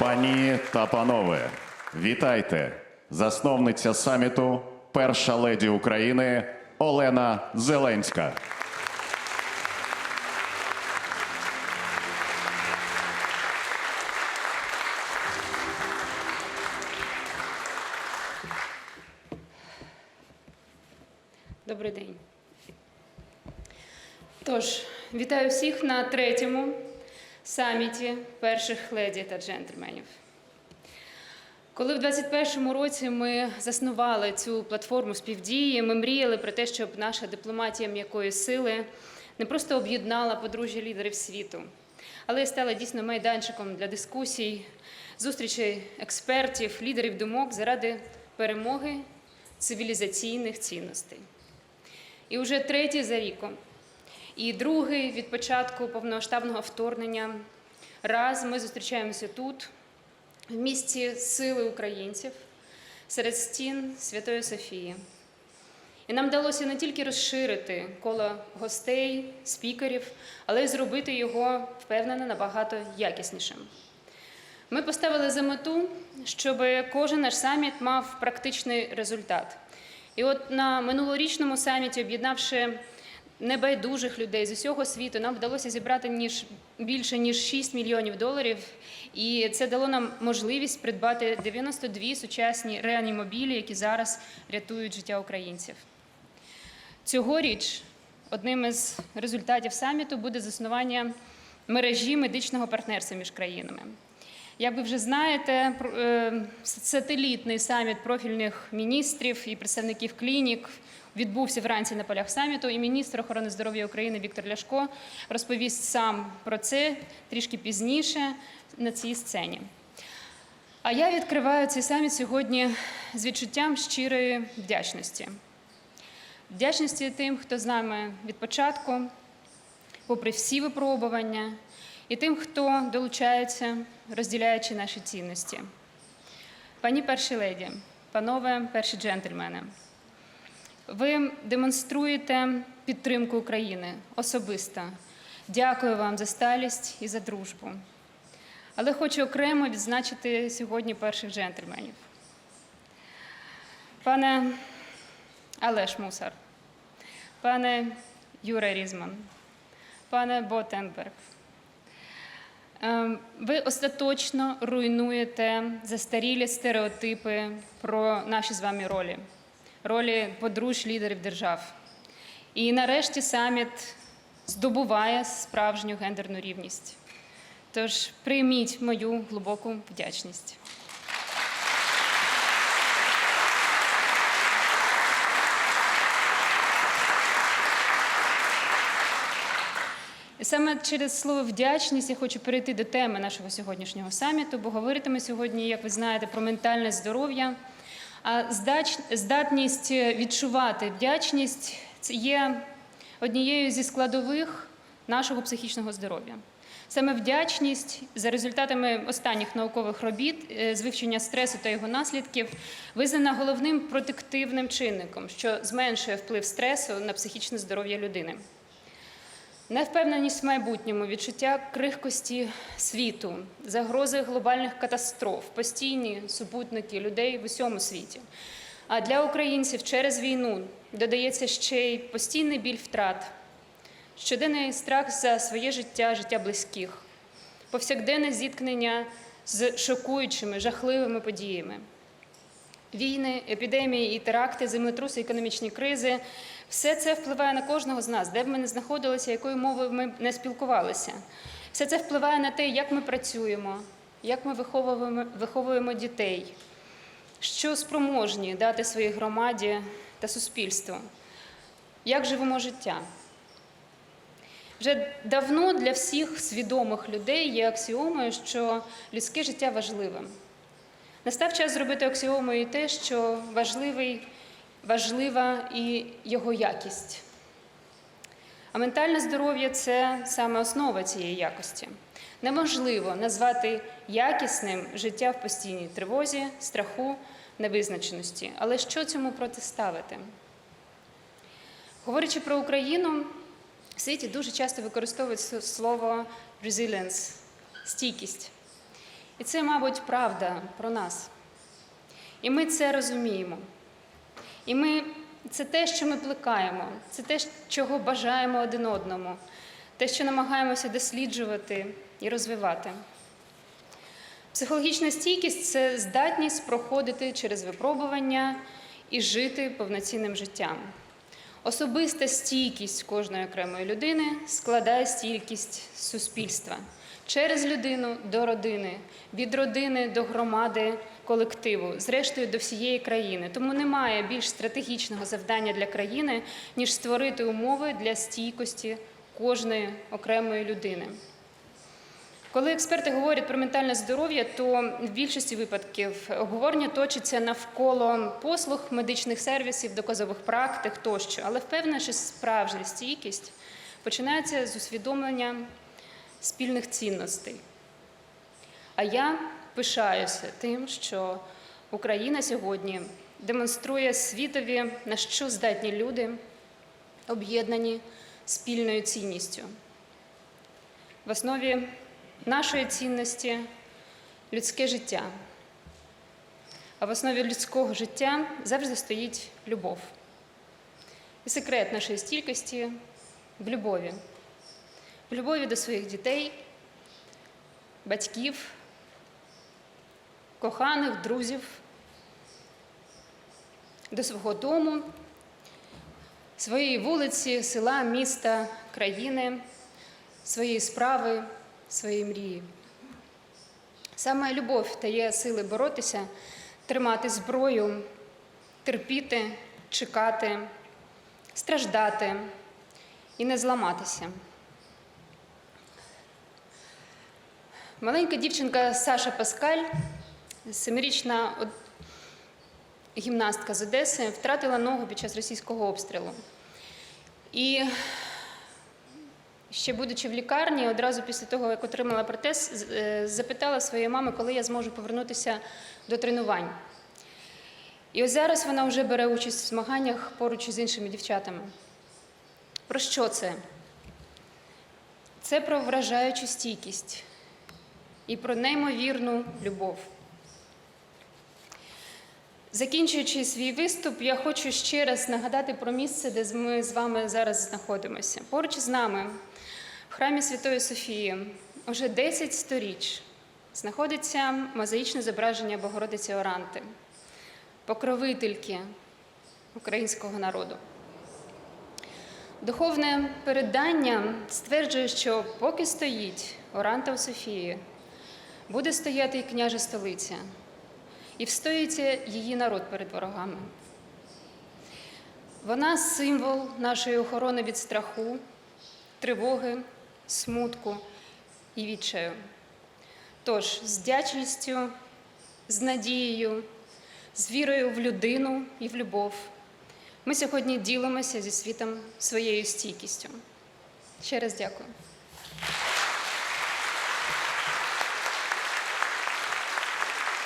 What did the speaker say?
Пані та панове, вітайте! Засновниця саміту, перша леді України Олена Зеленська. Добрий день. Тож, вітаю всіх на третьому саміті перших леді та джентльменів. Коли в 21-му році ми заснували цю платформу співдії, ми мріяли про те, щоб наша дипломатія м'якої сили не просто об'єднала подружжя лідерів світу, але й стала дійсно майданчиком для дискусій, зустрічей експертів, лідерів думок заради перемоги цивілізаційних цінностей. І вже третій за ріком, і другий від початку повномасштабного вторгнення. Раз ми зустрічаємося тут, в місті сили українців, серед стін Святої Софії. І нам вдалося не тільки розширити коло гостей, спікерів, але й зробити його впевнено набагато якіснішим. Ми поставили за мету, щоб кожен наш саміт мав практичний результат. І от на минулорічному саміті, об'єднавши небайдужих людей з усього світу, нам вдалося зібрати ніж більше ніж 6 мільйонів доларів. І це дало нам можливість придбати 92 сучасні реанімобілі, які зараз рятують життя українців. Цьогоріч одним із результатів саміту буде заснування мережі медичного партнерства між країнами. Як ви вже знаєте, е, сателітний саміт профільних міністрів і представників клінік відбувся вранці на полях саміту, і міністр охорони здоров'я України Віктор Ляшко розповість сам про це трішки пізніше на цій сцені. А я відкриваю цей саміт сьогодні з відчуттям щирої вдячності. Вдячності тим, хто з нами від початку, попри всі випробування, і тим, хто долучається, розділяючи наші цінності. Пані перші леді, панове перші джентльмени, ви демонструєте підтримку України особисто. Дякую вам за сталість і за дружбу. Але хочу окремо відзначити сьогодні перших джентльменів. Пане Алеш Мусар, пане Юра Різман, пане Ботенберг, Ви остаточно руйнуєте застарілі стереотипи про наші з вами ролі, ролі подруж лідерів держав. І нарешті саміт здобуває справжню гендерну рівність. Тож прийміть мою глибоку вдячність. Саме через слово вдячність я хочу перейти до теми нашого сьогоднішнього саміту, бо говоритиме сьогодні, як ви знаєте, про ментальне здоров'я. А здатність відчувати вдячність це є однією зі складових нашого психічного здоров'я. Саме вдячність за результатами останніх наукових робіт е, з вивчення стресу та його наслідків визнана головним протективним чинником, що зменшує вплив стресу на психічне здоров'я людини. Невпевненість в майбутньому, відчуття крихкості світу, загрози глобальних катастроф, постійні супутники людей в усьому світі. А для українців через війну додається ще й постійний біль втрат, щоденний страх за своє життя, життя близьких, повсякденне зіткнення з шокуючими, жахливими подіями. Війни, епідемії і теракти, землетруси, економічні кризи все це впливає на кожного з нас, де б ми не знаходилися, якою мовою ми не спілкувалися. Все це впливає на те, як ми працюємо, як ми виховуємо, виховуємо дітей, що спроможні дати своїй громаді та суспільству, як живемо життя. Вже давно для всіх свідомих людей є аксіомою, що людське життя важливе. Настав час зробити аксіомою те, що важливий, важлива і його якість. А ментальне здоров'я це саме основа цієї якості. Неможливо назвати якісним життя в постійній тривозі, страху, невизначеності. Але що цьому протиставити? Говорячи про Україну, в світі дуже часто використовують слово resilience – стійкість. І це, мабуть, правда про нас. І ми це розуміємо. І ми це те, що ми плекаємо, це те, чого бажаємо один одному, те, що намагаємося досліджувати і розвивати. Психологічна стійкість це здатність проходити через випробування і жити повноцінним життям. Особиста стійкість кожної окремої людини складає стійкість суспільства через людину до родини, від родини до громади, колективу, зрештою до всієї країни. Тому немає більш стратегічного завдання для країни, ніж створити умови для стійкості кожної окремої людини. Коли експерти говорять про ментальне здоров'я, то в більшості випадків обговорення точиться навколо послуг, медичних сервісів, доказових практик тощо. Але впевнена, що справжня стійкість починається з усвідомлення спільних цінностей. А я пишаюся тим, що Україна сьогодні демонструє світові, на що здатні люди, об'єднані спільною цінністю. В основі нашої цінності людське життя. А в основі людського життя завжди стоїть любов. І секрет нашої стійкості в любові. В любові до своїх дітей, батьків, коханих, друзів, до свого дому, своєї вулиці, села, міста, країни, своєї справи, своєї мрії. Саме любов дає сили боротися, тримати зброю, терпіти, чекати, страждати і не зламатися. Маленька дівчинка Саша Паскаль, семирічна гімнастка з Одеси, втратила ногу під час російського обстрілу. І ще будучи в лікарні, одразу після того, як отримала протез, е, запитала своєї мами, коли я зможу повернутися до тренувань. І ось зараз вона вже бере участь в змаганнях поруч із іншими дівчатами. Про що це? Це про вражаючу стійкість і про неймовірну любов. Закінчуючи свій виступ, я хочу ще раз нагадати про місце, де ми з вами зараз знаходимося. Поруч з нами, в храмі Святої Софії, вже 10 сторіч знаходиться мозаїчне зображення Богородиці Оранти, покровительки українського народу. Духовне передання стверджує, що поки стоїть Оранта у Софії, буде стояти і княжа столиця, і встоїться її народ перед ворогами. Вона символ нашої охорони від страху, тривоги, смутку і відчаю. Тож з вдячністю, з надією, з вірою в людину і в любов ми сьогодні ділимося зі світом своєю стійкістю. Ще раз дякую.